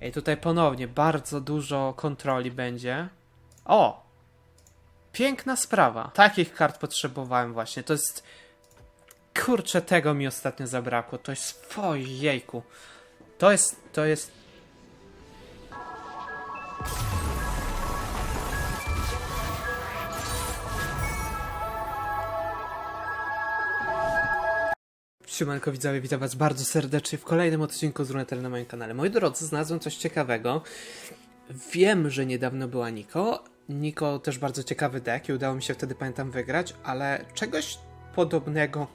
I tutaj ponownie bardzo dużo kontroli będzie. O! Piękna sprawa. Takich kart potrzebowałem właśnie. To jest... Kurczę, tego mi ostatnio zabrakło. To jest... Ojejku. To jest... To jest... Siemanko widzowie, witam was bardzo serdecznie w kolejnym odcinku z Runeterra na moim kanale. Moi drodzy, znalazłem coś ciekawego. Wiem, że niedawno była Niko. Niko też bardzo ciekawy deck i udało mi się wtedy, pamiętam, wygrać, ale czegoś podobnego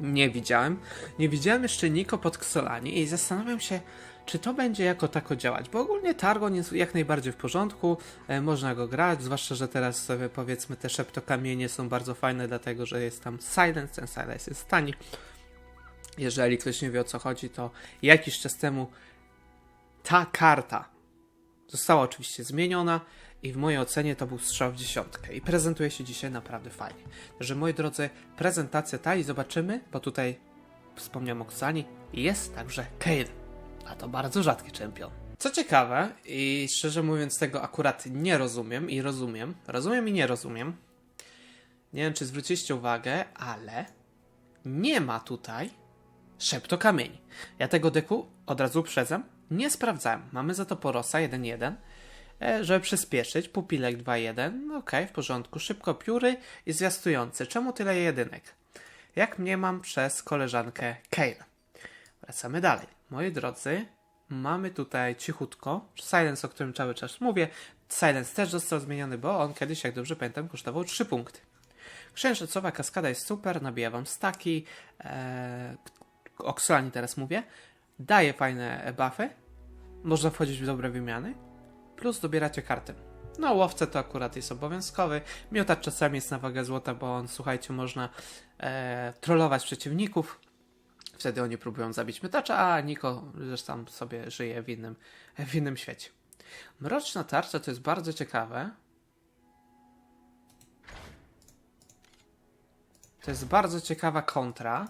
nie widziałem. Nie widziałem jeszcze Niko pod Ksolani i zastanawiam się, czy to będzie jako tako działać, bo ogólnie Targon jest jak najbardziej w porządku, e, można go grać, zwłaszcza, że teraz sobie powiedzmy te szeptokamienie są bardzo fajne, dlatego, że jest tam Silence, ten Silence jest tani. Jeżeli ktoś nie wie o co chodzi, to jakiś czas temu ta karta została oczywiście zmieniona i w mojej ocenie to był strzał w dziesiątkę i prezentuje się dzisiaj naprawdę fajnie. Także moi drodzy, prezentacja ta i zobaczymy, bo tutaj wspomniałem o Ksani, jest także Kale, a to bardzo rzadki czempion. Co ciekawe, i szczerze mówiąc tego akurat nie rozumiem i rozumiem, rozumiem i nie rozumiem, nie wiem czy zwróciliście uwagę, ale nie ma tutaj szeptokamieni. Ja tego deku od razu uprzedzam, nie sprawdzałem. Mamy za to Porosa 1-1, e, żeby przyspieszyć. Pupilek 2-1, no okej, w porządku. Szybko pióry i zwiastujący. Czemu tyle jedynek? Jak mnie mam przez koleżankę Kale. Wracamy dalej. Moi drodzy, mamy tutaj cichutko, Silence, o którym cały czas mówię. Silence też został zmieniony, bo on kiedyś, jak dobrze pamiętam, kosztował 3 punkty. Księżycowa kaskada jest super, nabija wam staki. Eee, o Xolani teraz mówię. Daje fajne buffy. Można wchodzić w dobre wymiany. Plus dobieracie karty. No, łowce to akurat jest obowiązkowy. Miotacz czasami jest na wagę złota, bo on, słuchajcie, można e, trollować przeciwników. Wtedy oni próbują zabić miotacza, a Niko zresztą sobie żyje w innym, w innym świecie. Mroczna tarcza to jest bardzo ciekawe. To jest bardzo ciekawa kontra.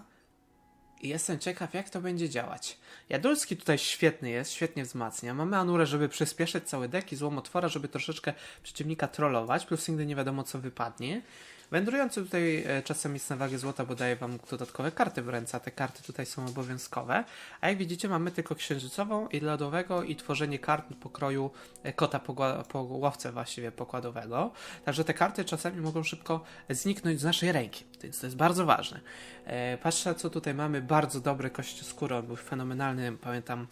I jestem ciekaw, jak to będzie działać. Jadulski tutaj świetny jest, świetnie wzmacnia. Mamy Anurę, żeby przyspieszyć cały deck i złomotwora, żeby troszeczkę przeciwnika trollować, plus nigdy nie wiadomo, co wypadnie. Wędrujący tutaj e, czasem jest na wagę złota, bo daje wam dodatkowe karty w ręce, a te karty tutaj są obowiązkowe. A jak widzicie, mamy tylko księżycową i lodowego i tworzenie kart pokroju e, kota pogła- po łowce właściwie pokładowego. Także te karty czasami mogą szybko zniknąć z naszej ręki, więc to jest bardzo ważne. E, patrzę, co tutaj mamy. Bardzo dobry kościoskóry, on był fenomenalny. Pamiętam,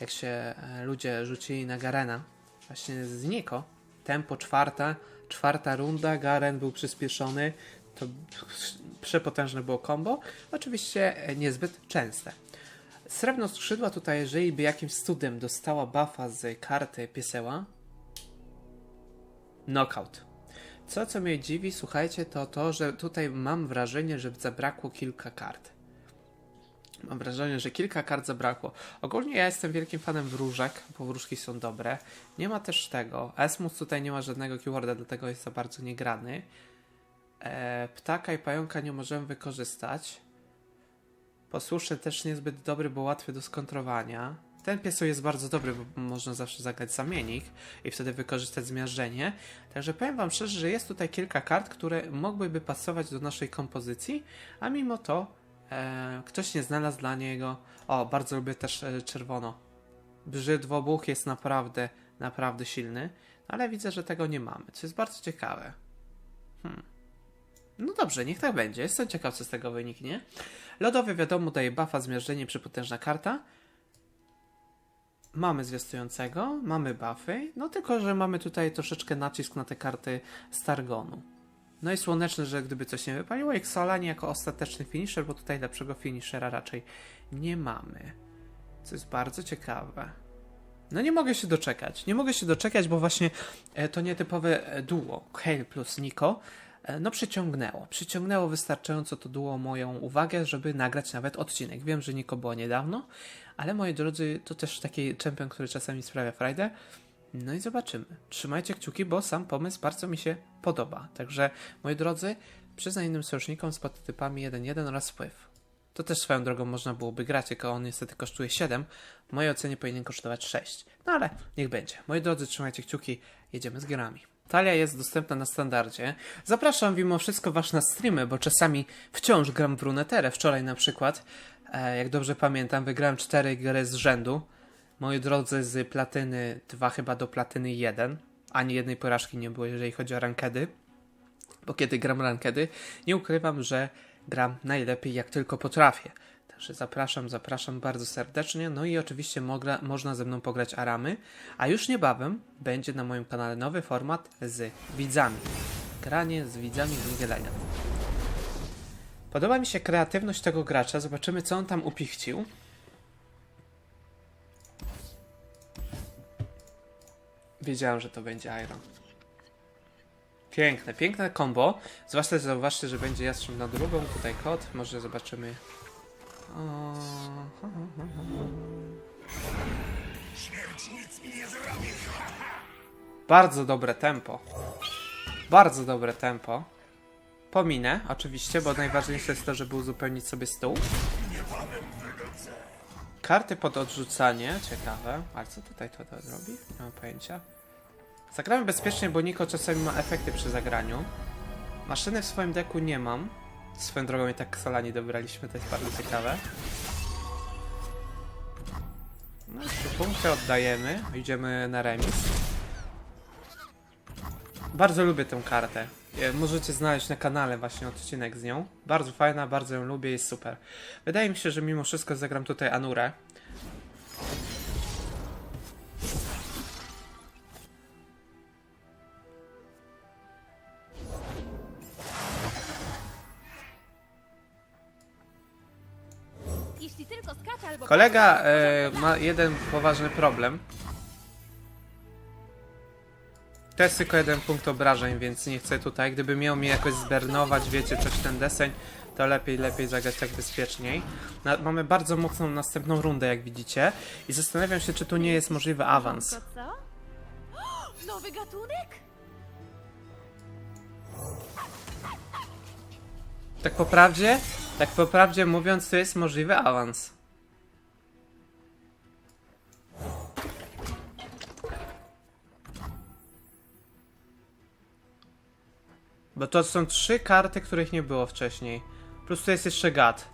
jak się ludzie rzucili na Garena, właśnie z Niko. Tempo czwarta, czwarta runda, Garen był przyspieszony. To przepotężne było combo. Oczywiście e, niezbyt częste. Srebrno skrzydła tutaj, jeżeli by jakimś cudem dostała buffa z karty pieseła, knockout. Co, co mnie dziwi, słuchajcie, to to, że tutaj mam wrażenie, że zabrakło kilka kart. Mam wrażenie, że kilka kart zabrakło. Ogólnie ja jestem wielkim fanem wróżek, bo wróżki są dobre. Nie ma też tego. Esmus tutaj nie ma żadnego keyworda, dlatego jest za bardzo niegrany. E, ptaka i pająka nie możemy wykorzystać. Posłuszny też niezbyt dobry, bo łatwy do skontrowania. Ten piesu jest bardzo dobry, bo można zawsze zagrać zamiennik i wtedy wykorzystać zmiażdżenie. Także powiem wam szczerze, że jest tutaj kilka kart, które mogłyby pasować do naszej kompozycji, a mimo to e, ktoś nie znalazł dla niego. O, bardzo lubię też e, czerwono. Brzydwobuch jest naprawdę, naprawdę silny, ale widzę, że tego nie mamy, co jest bardzo ciekawe. Hmm. No dobrze, niech tak będzie. Jestem ciekaw, co z tego wyniknie. Lodowy wiadomo daje buffa zmiażdżenie przypotężna karta. Mamy zwiastującego, mamy buffy, no tylko, że mamy tutaj troszeczkę nacisk na te karty z Targonu. No i słoneczny, że gdyby coś nie wypaliło, i Xolani jako ostateczny finisher, bo tutaj lepszego finishera raczej nie mamy. Co jest bardzo ciekawe. No nie mogę się doczekać. Nie mogę się doczekać, bo właśnie e, to nietypowe e, duo Kale plus Nico e, no przyciągnęło. Przyciągnęło wystarczająco to duo moją uwagę, żeby nagrać nawet odcinek. Wiem, że Nico było niedawno, ale moi drodzy, to też taki czempion, który czasami sprawia frajdę. No i zobaczymy. Trzymajcie kciuki, bo sam pomysł bardzo mi się podoba. Także, moi drodzy, przyznaj innym sojusznikom z podtypami 1.1 oraz wpływ. To też swoją drogą można byłoby grać, tylko on niestety kosztuje 7. W mojej ocenie powinien kosztować 6. No ale niech będzie. Moi drodzy, trzymajcie kciuki, jedziemy z grami. Talia jest dostępna na standardzie. Zapraszam mimo wszystko was na streamy, bo czasami wciąż gram w Runeterę. Wczoraj na przykład, e, jak dobrze pamiętam, wygrałem 4 gry z rzędu. Moi drodzy, z platyny 2 chyba do platyny 1. Ani jednej porażki nie było, jeżeli chodzi o rankedy. Bo kiedy gram rankedy, nie ukrywam, że gram najlepiej jak tylko potrafię. Także zapraszam, zapraszam bardzo serdecznie. No i oczywiście mogra, można ze mną pograć Aramy. A już niebawem będzie na moim kanale nowy format z widzami. Granie z widzami w Legends. Podoba mi się kreatywność tego gracza. Zobaczymy, co on tam upichcił. Wiedziałem, że to będzie Iron. Piękne, piękne combo. Zwłaszcza zauważcie, że będzie jastrząb na drugą. Tutaj kot. Może zobaczymy. Bardzo dobre tempo. Bardzo dobre tempo. Pominę, oczywiście, bo najważniejsze jest to, żeby uzupełnić sobie stół. Karty pod odrzucanie, ciekawe. Ale co tutaj to, robi? Nie mam pojęcia. Zagrałem bezpiecznie, bo Niko czasami ma efekty przy zagraniu. Maszyny w swoim deku nie mam. Swoją drogą i tak Solani dobraliśmy, to jest bardzo ciekawe. No trzy punkty oddajemy. Idziemy na remis. Bardzo lubię tę kartę. E, Możecie znaleźć na kanale właśnie odcinek z nią. Bardzo fajna, bardzo ją lubię, jest super. Wydaje mi się, że mimo wszystko zagram tutaj Anurę. Kolega e, ma jeden poważny problem. To jest tylko jeden punkt obrażeń, więc nie chcę tutaj. Gdyby miał mnie jakoś zbernować, wiecie, coś ten deseń, to lepiej, lepiej zagrać tak bezpieczniej. Na, mamy bardzo mocną następną rundę, jak widzicie. I zastanawiam się, czy tu nie jest możliwy awans. Co? Nowy gatunek? Tak po prawdzie? Tak po prawdzie mówiąc, to jest możliwy awans. Bo to są trzy karty, których nie było wcześniej. Plus tu jest jeszcze gad.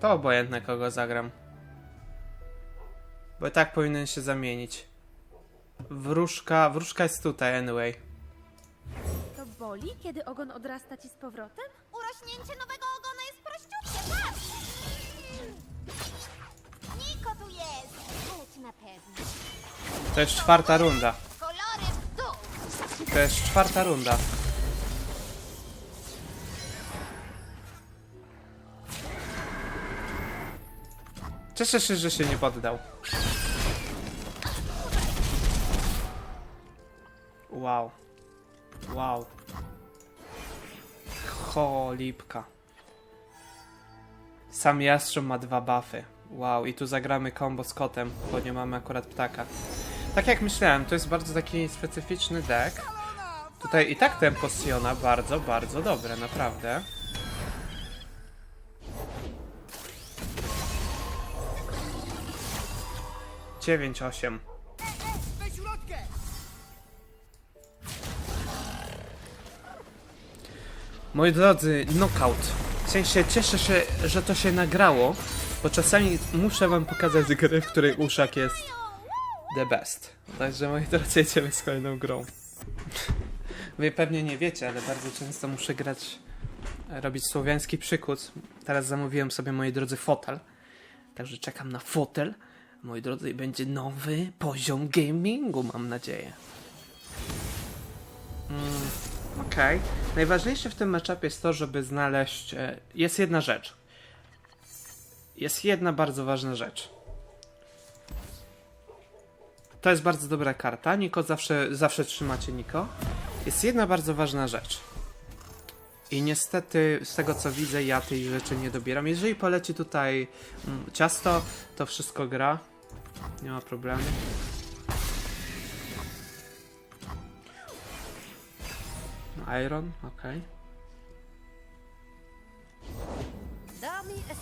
To obojętne kogo zagram. Bo i tak powinien się zamienić. Wróżka, wróżka jest tutaj anyway. To boli, kiedy ogon odrasta ci z powrotem? Urośnięcie nowego na pewno. To jest czwarta runda. Kolory w dół! To jest czwarta runda. Cieszę się, że się nie poddał. Wow. Wow. Cholipka. Sam jastrząb ma dwa buffy. Wow, i tu zagramy combo z kotem, bo nie mamy akurat ptaka. Tak jak myślałem, to jest bardzo taki specyficzny deck. Tutaj i tak tempo Siona bardzo, bardzo dobre, naprawdę. Dziewięć, osiem. Moi drodzy, knockout. W sensie cieszę się, że to się nagrało, bo czasami muszę wam pokazać grę, w której uszak jest the best. Także moi drodzy, jedziemy z kolejną grą. Wy pewnie nie wiecie, ale bardzo często muszę grać, robić słowiański przykład. Teraz zamówiłem sobie, moi drodzy, fotel. Także czekam na fotel. Moi drodzy, będzie nowy poziom gamingu, mam nadzieję. Mm, Okej. Najważniejsze w tym matchupie jest to, żeby znaleźć... e, Jest jedna rzecz. Jest jedna bardzo ważna rzecz. To jest bardzo dobra karta. Niko zawsze, zawsze trzymacie Niko. Jest jedna bardzo ważna rzecz. I niestety, z tego co widzę, ja tej rzeczy nie dobieram. Jeżeli poleci tutaj mm, ciasto, to wszystko gra. Nie ma problemu. Iron, okej. Dom jest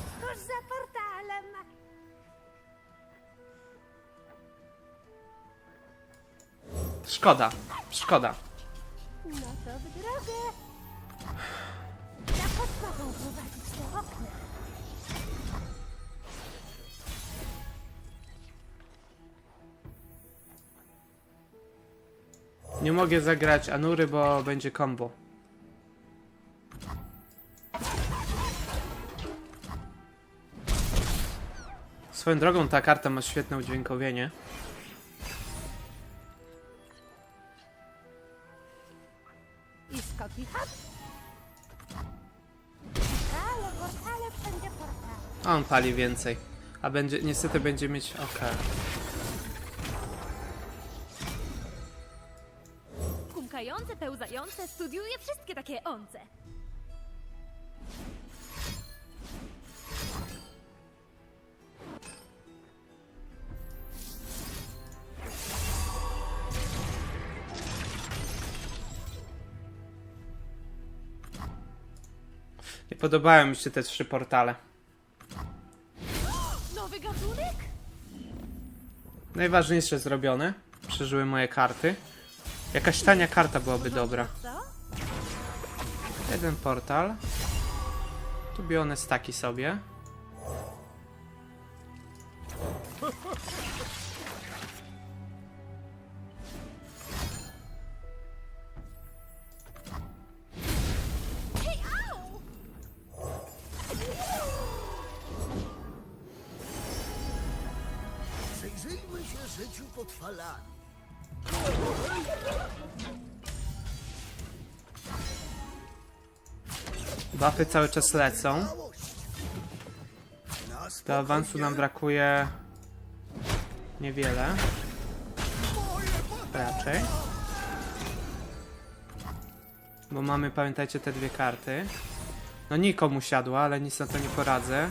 Szkoda, szkoda. No to w drogę. Prowadzić okna. Nie mogę zagrać Anury, bo będzie combo. Swoją drogą ta karta ma świetne udźwiękowienie. A on pali więcej. A będzie, niestety będzie mieć, okej. Kumkające, pełzające, studiuje wszystkie takie once. Podobają mi się te trzy portale. Nowy gatunek? Najważniejsze zrobione. Przeżyły moje karty. Jakaś tania karta byłaby dobra. Co? Jeden portal. Tu biorę staki sobie. Życiu pod falami. Buffy cały czas lecą. Do awansu nam brakuje niewiele. Raczej. Bo mamy, pamiętajcie, te dwie karty. No nikomu siadła, ale nic na to nie poradzę.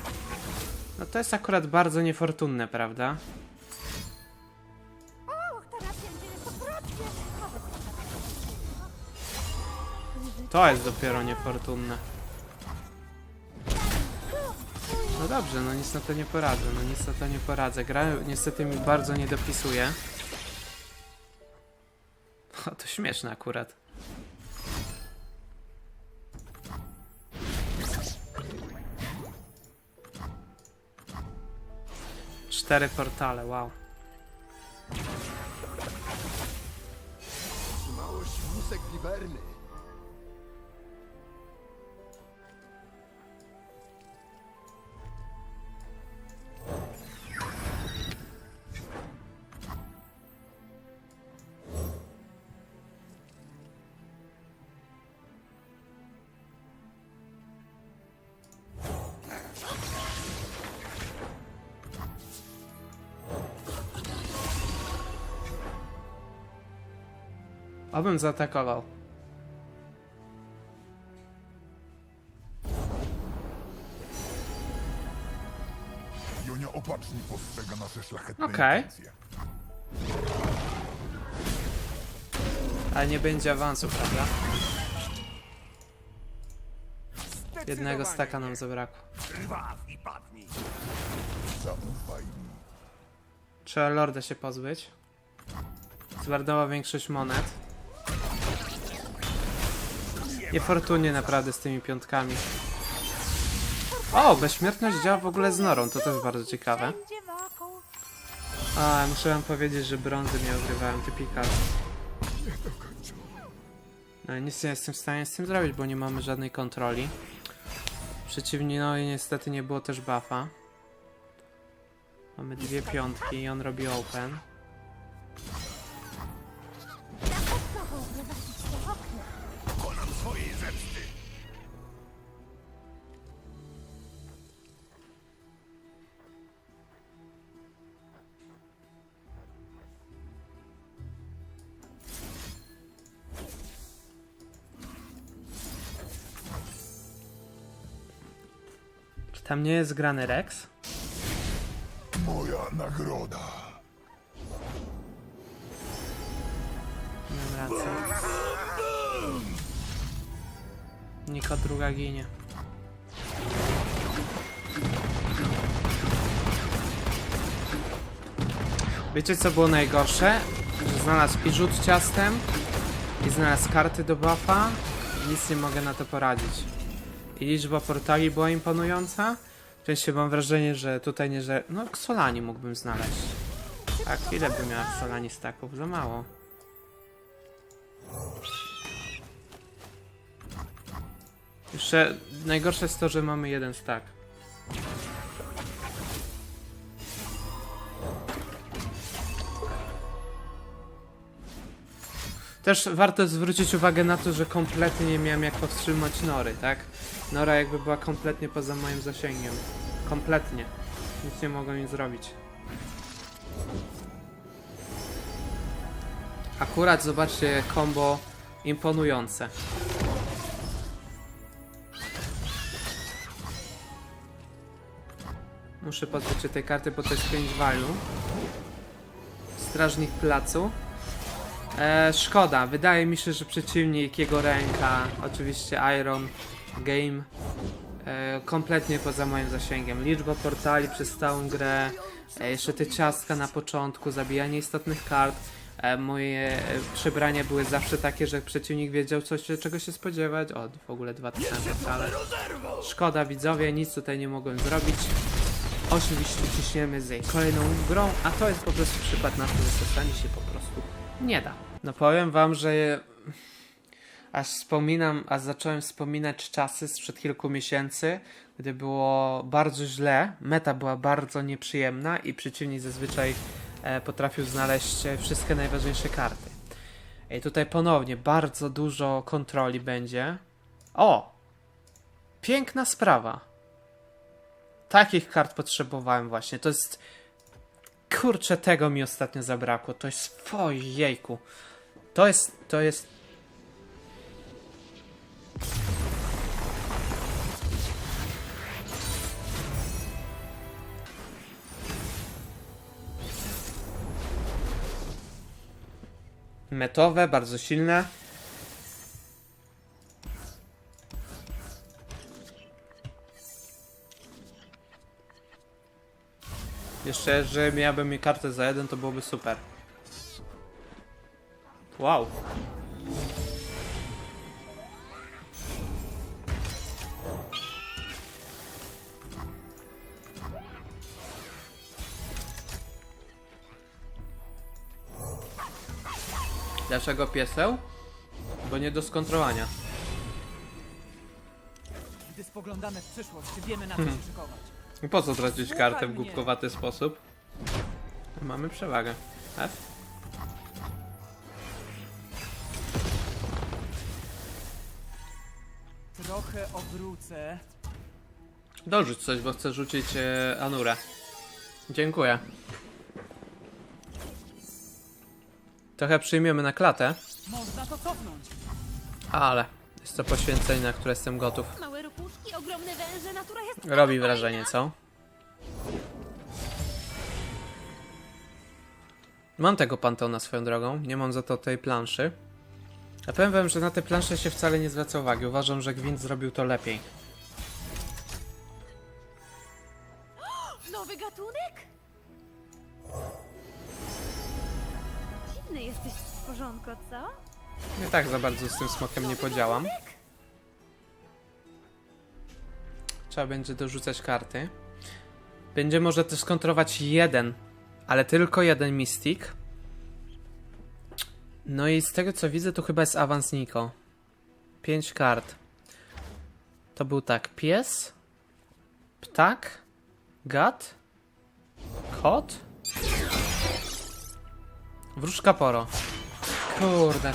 No to jest akurat bardzo niefortunne, prawda? To jest dopiero niefortunne. No dobrze, no nic na to nie poradzę, no nic na to nie poradzę. Gra niestety mi bardzo nie dopisuje. O, to śmieszne akurat. Cztery portale, wow. Trzymałość wózek wiberny. Obym zaatakował. Jonia opatrznie postrzega nasze szlachetne Okej. intencje. Ale nie będzie awansu, prawda? Jednego staka nam zabrakło. Krwaw i padnij. Zaufaj mi. Trzeba Lorda się pozbyć. Zwardował większość monet. Niefortunnie naprawdę z tymi piątkami. O, bezśmiertność działa w ogóle z norą, to też bardzo ciekawe. A, muszę wam powiedzieć, że brązy mnie ogrywają, typikal. No nic nie jestem w stanie z tym zrobić, bo nie mamy żadnej kontroli. Przeciwnie, no i niestety nie było też buffa. Mamy dwie piątki i on robi open. Tam nie jest grany Rex? Moja nagroda. Mam rację. Niko druga ginie. Wiecie co było najgorsze? Że znalazł i rzut ciastem i znalazł karty do buffa nic nie mogę na to poradzić. I liczba portali była imponująca. Sensie mam wrażenie, że tutaj nie, że... No, Solani mógłbym znaleźć. Tak, ile by miała Solani staków? Za mało. Jeszcze najgorsze jest to, że mamy jeden stack. Też warto zwrócić uwagę na to, że kompletnie nie miałem jak powstrzymać Nory, tak? Nora jakby była kompletnie poza moim zasięgiem. Kompletnie. Nic nie mogłem im zrobić. Akurat zobaczcie combo imponujące. Muszę pozbyć się tej karty, bo to jest 5 value. Strażnik placu. E, szkoda, wydaje mi się, że przeciwnik, jego ręka, oczywiście Iron Game, e, kompletnie poza moim zasięgiem. Liczba portali przez całą grę, e, jeszcze te ciastka na początku, zabijanie istotnych kart. E, moje e, przebrania były zawsze takie, że przeciwnik wiedział coś, czego się spodziewać. O, w ogóle 2000 wcale. Szkoda widzowie, nic tutaj nie mogłem zrobić. Oczywiście ciśniemy z kolejną grą, a to jest po prostu przykład na to, że się po prostu nie da. No powiem wam, że aż wspominam, aż zacząłem wspominać czasy sprzed kilku miesięcy, gdy było bardzo źle, meta była bardzo nieprzyjemna i przeciwnik zazwyczaj e, potrafił znaleźć e, wszystkie najważniejsze karty. I tutaj ponownie bardzo dużo kontroli będzie. O! Piękna sprawa. Takich kart potrzebowałem właśnie. To jest. Kurczę, tego mi ostatnio zabrakło. To jest. Oj, jejku. To jest. To jest. Metowe, bardzo silne. Jeszcze, że miałbym mi kartę za jeden, to byłoby super. Wow. Dlaczego pieseł? Bo nie do skontrowania. Gdy spoglądamy w przyszłość, wiemy na co się szykować. I po co tracić kartę w głupkowaty sposób? Mamy przewagę. F? Trochę obrócę. Dorzuć coś, bo chcę rzucić e, Anurę. Dziękuję. Trochę przyjmiemy na klatę, Można to cofnąć. ale jest to poświęcenie, na które jestem gotów. Małe ropuszki, ogromne węże, natura jest... Robi wrażenie, co? Mam tego Panteona swoją drogą, nie mam za to tej planszy. A powiem wam, że na te plansze się wcale nie zwraca uwagi. Uważam, że Gwint zrobił to lepiej. Nowy gatunek? Dziwny jesteś w porządku, co? Nie tak za bardzo z tym smokiem nie podziałam. Trzeba będzie dorzucać karty. Będzie może też skontrować jeden, ale tylko jeden Mystic. No i z tego co widzę, to chyba jest awans Niko. Pięć kart. To był tak, pies, ptak, gad, kot, wróżka poro. Kurde.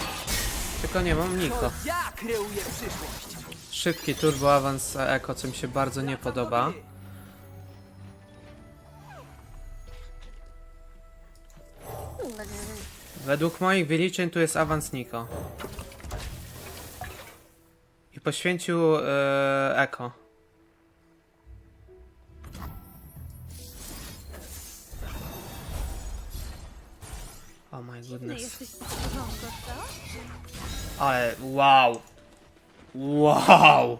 Tylko nie mam Niko. To ja kreuję przyszłość. Szybki turbo awans eko, co mi się bardzo nie podoba. Według moich wyliczeń tu jest awans Niko. I poświęcił e, eko. Oh my goodness. co? Ale wow. Wow!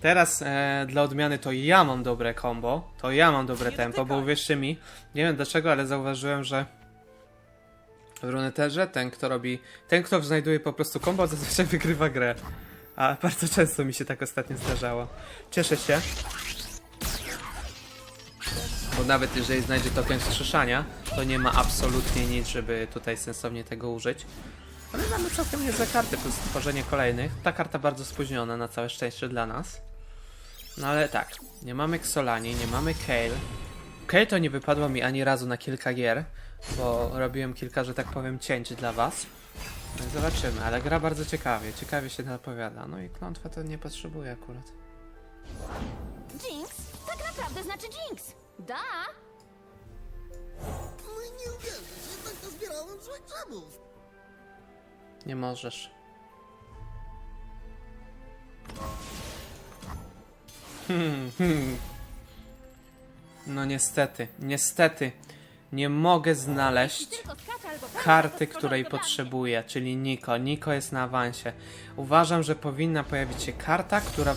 Teraz e, dla odmiany to ja mam dobre combo, to ja mam dobre tempo, bo dotykaj. uwierzcie mi, nie wiem dlaczego, ale zauważyłem, że w Runeterze ten, kto robi, ten, kto znajduje po prostu combo, zazwyczaj wygrywa grę. A bardzo często mi się tak ostatnio zdarzało. Cieszę się. Bo nawet jeżeli znajdzie token wskrzeszania, to nie ma absolutnie nic, żeby tutaj sensownie tego użyć. Ale mamy całkiem niezłe karty plus tworzenie kolejnych. Ta karta bardzo spóźniona, na całe szczęście dla nas. No ale tak, nie mamy Xolani, nie mamy Kale. Kale to nie wypadło mi ani razu na kilka gier, bo robiłem kilka, że tak powiem, cięć dla was. Więc zobaczymy, ale gra bardzo ciekawie, ciekawie się zapowiada. No i klątwa to nie potrzebuje akurat. Jinx? Tak naprawdę znaczy Jinx. Da? No i nie uwierzysz, jednak to zbierałem złych grzybów. Nie możesz. Hmm, hmm. No niestety, niestety. Nie mogę znaleźć karty, której potrzebuję, czyli Niko. Niko jest na awansie. Uważam, że powinna pojawić się karta, która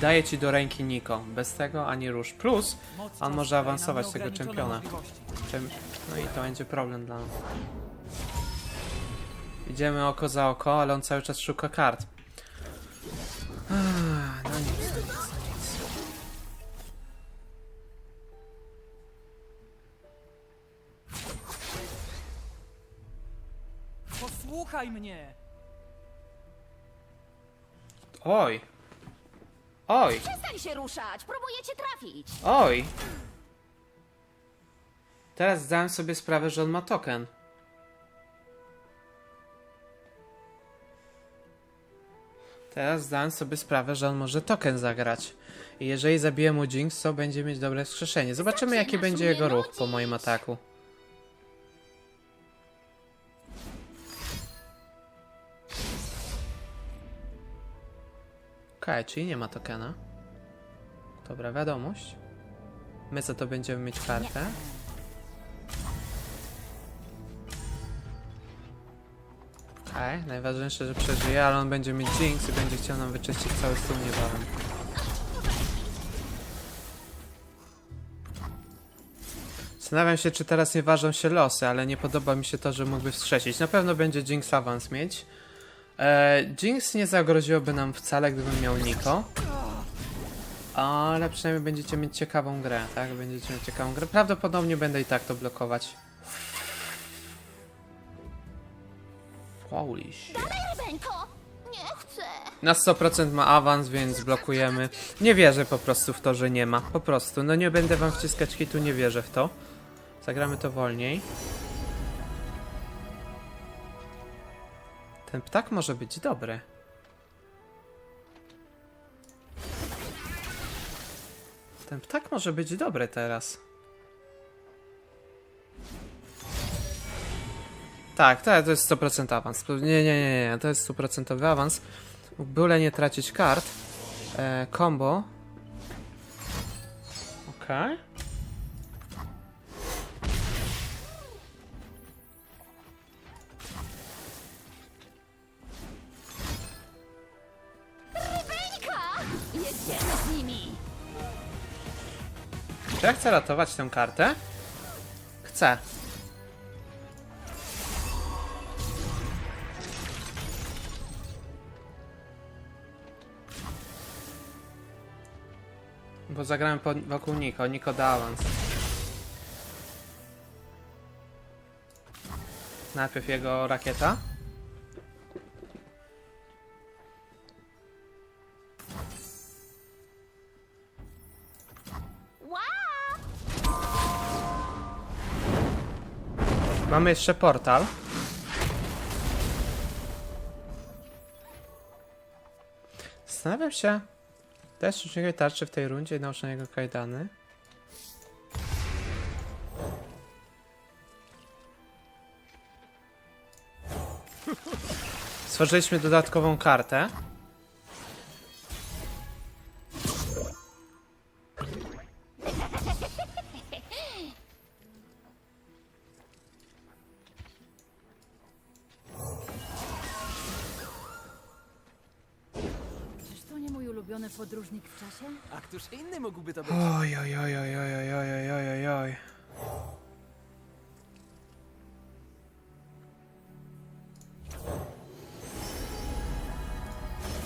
daje ci do ręki Niko. Bez tego ani rusz. Plus, on może awansować tego czempiona. Czym... No i to będzie problem dla nas. Idziemy oko za oko, ale on cały czas szuka kart. Ah, Posłuchaj mnie! Oj! Oj! Przestań się ruszać, próbuję cię trafić. Oj! Teraz zdałem sobie sprawę, że on ma token. Teraz zdałem sobie sprawę, że on może token zagrać. I jeżeli zabiję mu Jinx, to będzie mieć dobre wskrzeszenie. Zobaczymy, jaki będzie jego ruch po moim ataku. Okej, czyli nie ma tokena. Dobra, wiadomość. My za to będziemy mieć kartę. Okej, najważniejsze, że przeżyje, ale on będzie mieć Jinx i będzie chciał nam wyczyścić cały stół niebawem. Zastanawiam się, czy teraz nie ważą się losy, ale nie podoba mi się to, że mógłby wskrzesić. Na pewno będzie Jinx awans mieć. E, Jinx nie zagroziłoby nam wcale, gdybym miał Niko. Ale przynajmniej będziecie mieć ciekawą grę, tak? Będziecie mieć ciekawą grę. Prawdopodobnie będę i tak to blokować. Holy shit. Rebeńko, nie chcę. Na 100% ma awans, więc blokujemy. Nie wierzę po prostu w to, że nie ma. Po prostu. No nie będę wam wciskać hitu, nie wierzę w to. Zagramy to wolniej. Ten ptak może być dobry. Ten ptak może być dobry teraz. Tak, tak, to jest 100% awans. Nie, nie, nie, nie, to jest 100% awans. Byle nie tracić kart. E, combo. Okej. Rebeńka! Ja chcę ratować tę kartę? Chcę. Bo zagrałem po, wokół Niko, Niko da awans. Najpierw jego rakieta. Mamy jeszcze portal. Zastanawiam się. Też użyję tarczy w tej rundzie i nałożę na niego kajdany. Stworzyliśmy dodatkową kartę. Ulubiony podróżnik w czasie? A któż inny mógłby to być? Oj, oj, oj, oj, oj, oj, oj, oj, oj, oj.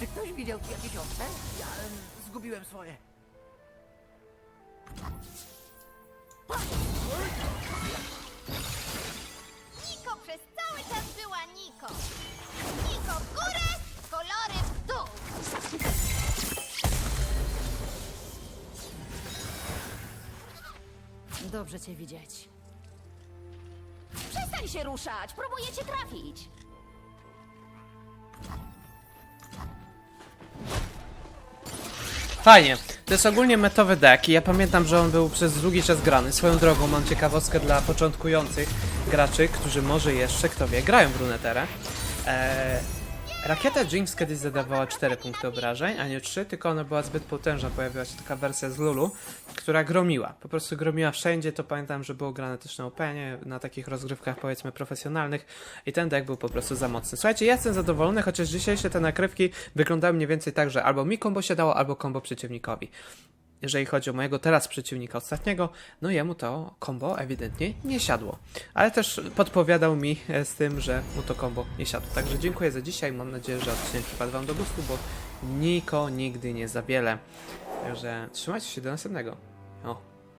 Czy ktoś widział jakieś owce? Ja em, zgubiłem swoje. Dobrze cię widzieć. Przestań się ruszać, próbuję cię trafić. Fajnie. To jest ogólnie metowy deck i ja pamiętam, że on był przez długi czas grany. Swoją drogą mam ciekawostkę dla początkujących graczy, którzy może jeszcze, kto wie, grają w Runeterę. Eee, rakieta Jinx kiedyś zadawała 4 punkty obrażeń, a nie 3, tylko ona była zbyt potężna. Pojawiła się taka wersja z Lulu, która gromiła. Po prostu gromiła wszędzie. To pamiętam, że było grane też na Openie, na takich rozgrywkach powiedzmy profesjonalnych i ten deck był po prostu za mocny. Słuchajcie, ja jestem zadowolony, chociaż dzisiejsze te nakrywki wyglądały mniej więcej tak, że albo mi kombo się dało, albo kombo przeciwnikowi. Jeżeli chodzi o mojego teraz przeciwnika ostatniego, no jemu to kombo ewidentnie nie siadło. Ale też podpowiadał mi e, z tym, że mu to kombo nie siadło. Także dziękuję za dzisiaj. Mam nadzieję, że odcinek przypadł Wam do gustu, bo Niko nigdy nie za wiele. Także trzymajcie się do następnego. O,